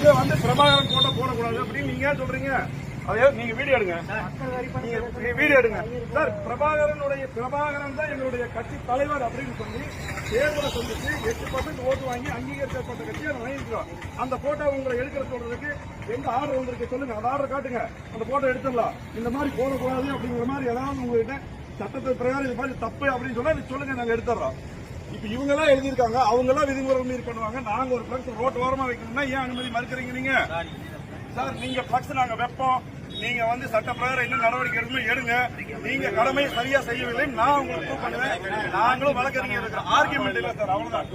இங்க வந்து பிரபாகரன் போட்டோ போடக்கூடாது அப்படின்னு நீங்க ஏன் சொல்றீங்க? அதாவது நீங்க வீடியோ எடுங்க. நீங்க வீடியோ எடுங்க. சார் பிரபாகரனுடைய பிரபாகரன் தான் எங்களுடைய கட்சி தலைவர் அப்படின்னு சொல்லி தேர்தலை சந்திச்சு எட்டு பர்சன்ட் ஓட்டு வாங்கி அங்கீகரிக்கப்பட்ட கட்சியை வாங்கிக்கிறோம் அந்த போட்டோ உங்களை எடுக்கிற சொல்றதுக்கு எந்த ஆர்டர் வந்திருக்கு சொல்லுங்க. அந்த ஆர்டர் காட்டுங்க. அந்த போட்டோ எடுத்துடலாம். இந்த மாதிரி போடக்கூடாது அப்படிங்கிற மாதிரி ஏதாவது உங்ககிட்ட சட்டத்தை பிரகாரம் இது மாதிரி தப்பு அப்படின்னு சொன்னா சொல்லுங்க நாங்க எடுத்துறோம் இப்ப இவங்க எல்லாம் எழுதியிருக்காங்க அவங்க எல்லாம் விதிமுறை மீறி பண்ணுவாங்க. நாங்க ஒரு பிளக்ஸ் ரோட் ஓரமா வைக்கணும்னா ஏன் அனுமதி மறுக்கிறீங்க நீங்க? சார் நீங்க பிளக்ஸ் நாங்க வைப்போம். நீங்க வந்து சட்ட பிரகாரம் என்ன நடவடிக்கை எடுக்கணும் எடுங்க. நீங்க கடமை சரியா செய்யவில்லை. நான் உங்களுக்கு ப்ரூவ் பண்ணுவேன் நாங்களும் வழக்கறிஞர் இருக்கிறோம். ஆர்குமெண்ட் இல்ல சார். அவ்வளவுதான்.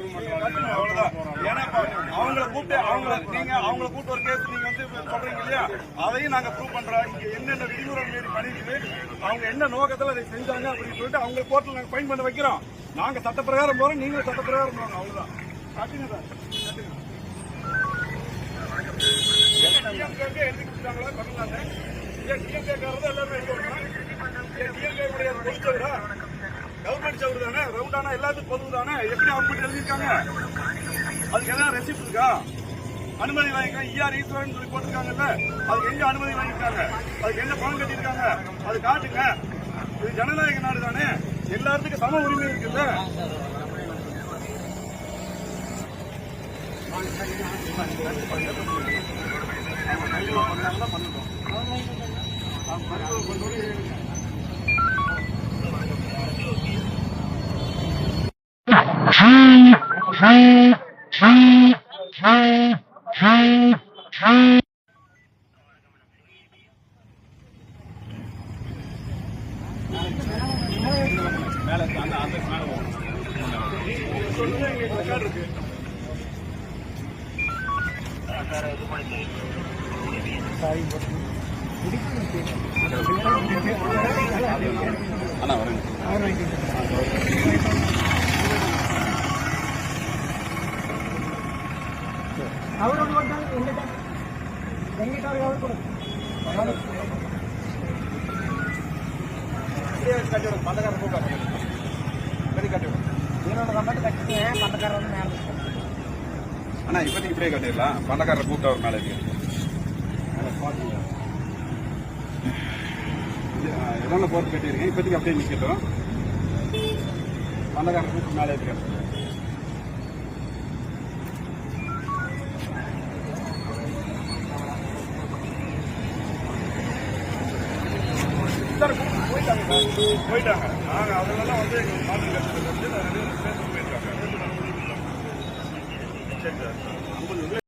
அவ்வளவுதான். ஏன்னா அவங்களை அவங்கள கூப்பிட்டு அவங்கள நீங்க அவங்கள கூப்பிட்டு ஒரு கேஸ் நீங்க வந்து சொல்றீங்க இல்லையா? அதையும் நாங்க ப்ரூவ் பண்றோம். இங்க என்னென்ன விதிமுறை மீறி பண்ணிட்டு அவங்க என்ன நோக்கத்துல அதை செஞ்சாங்க அப்படின்னு சொல்லிட்டு அவங்க கோர்ட்ல நாங்க ஃபைன் பண்ண வைக்கிறோம். நாங்க சட்ட பிரகாரம் போறோம் நீங்களும் சட்ட பிரகாரம் போறோம். அவ்வளவுதான். கட்டுங்க சார். கட்டுங்க டிஎம்கேக்கு எழுதி கொடுத்தாங்களோ? தமிழ்நாடு ஏன் டிஎம்கேக்காரதான் எல்லாமே எழுதி கொடுக்கணும் ஏன் டிஎம்கே உடைய பொது சவுரா கவர்மெண்ட் சவுறு தானே ரவுண்டானா எல்லாத்துக்கும் பொது தானே எப்படி அவங்க மட்டும் எழுதியிருக்காங்க அதுக்கு எதாவது ரெசிப்ட் இருக்கா அனுமதி வாங்கிக்கலாம் இஆர் ஈஸ்வரன் சொல்லி போட்டிருக்காங்கல்ல அதுக்கு எங்க அனுமதி வாங்கியிருக்காங்க அதுக்கு என்ன பணம் கட்டியிருக்காங்க அது காட்டுங்க இது ஜனநாயக நாடு தானே எல்லாத்துக்கும் சம உரிமை இருக்குல்ல சொல்லுங்க எங்களுக்கு ரெக்கார்டு இருக்கு அண்ணா வரேங்க அவரோட ஓட்டாங்க எங்கிட்ட எங்கிட்ட அவர் கூட பந்தக்காரன் கூப்பிட்டு சரி கட்டிவிடும் என்னோட கம்பெனி கட்டிட்டேன் பந்தக்காரர் வந்து மேலே அண்ணா இப்போதைக்கு இப்படியே கட்டிடலாம். பணக்காரரை கூப்பிட்டு அவர் மேலே இருக்கு எதனா போர் கட்டியிருக்கேன். இப்போதைக்கு அப்படியே நிற்கட்டும். பணக்காரரை மேலே இருக்கேன் போயிட்டாங்க போயிட்டாங்க. அதெல்லாம் வந்து எங்களுக்கு மாதிரி வந்து நான் ரெண்டு சரி சார்.